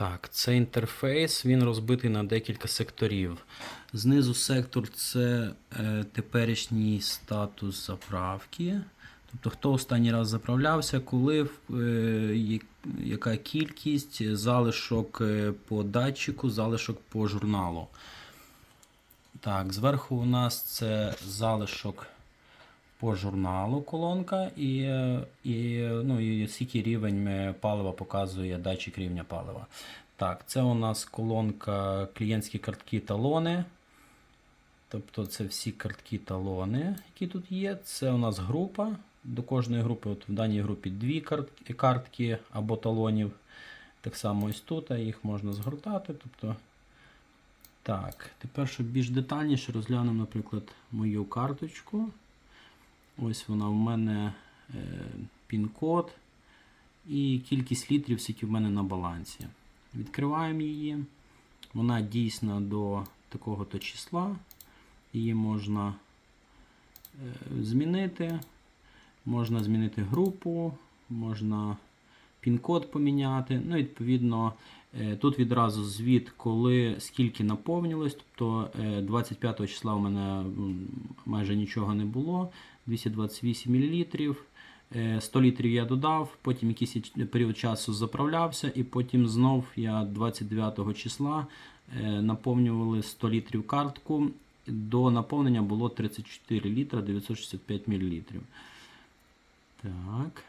Так, це інтерфейс, він розбитий на декілька секторів. Знизу сектор це е, теперішній статус заправки. Тобто, хто останній раз заправлявся, коли, е, яка кількість, залишок е, по датчику, залишок по журналу. Так, зверху у нас це залишок по журналу колонка і, і, ну, і скільки рівень палива показує датчик рівня палива. Так, це у нас колонка клієнтські картки талони. Тобто це всі картки талони, які тут є. Це у нас група. До кожної групи, от в даній групі дві картки, або талонів. Так само ось тут, їх можна згортати. Тобто, так, тепер, щоб більш детальніше розглянемо, наприклад, мою карточку. Ось вона в мене е, пін-код і кількість літрів, які в мене на балансі. Відкриваємо її. Вона дійсна до такого-то числа. Її можна е, змінити. Можна змінити групу, можна пін-код поміняти. Ну, відповідно, е, тут відразу звіт, коли скільки наповнилось. Тобто е, 25 числа у мене майже нічого не було. 228 мл. 100 літрів я додав, потім якийсь період часу заправлявся, і потім знов я 29 числа е, наповнювали 100 літрів картку. До наповнення було 34 літра 965 мл. Так.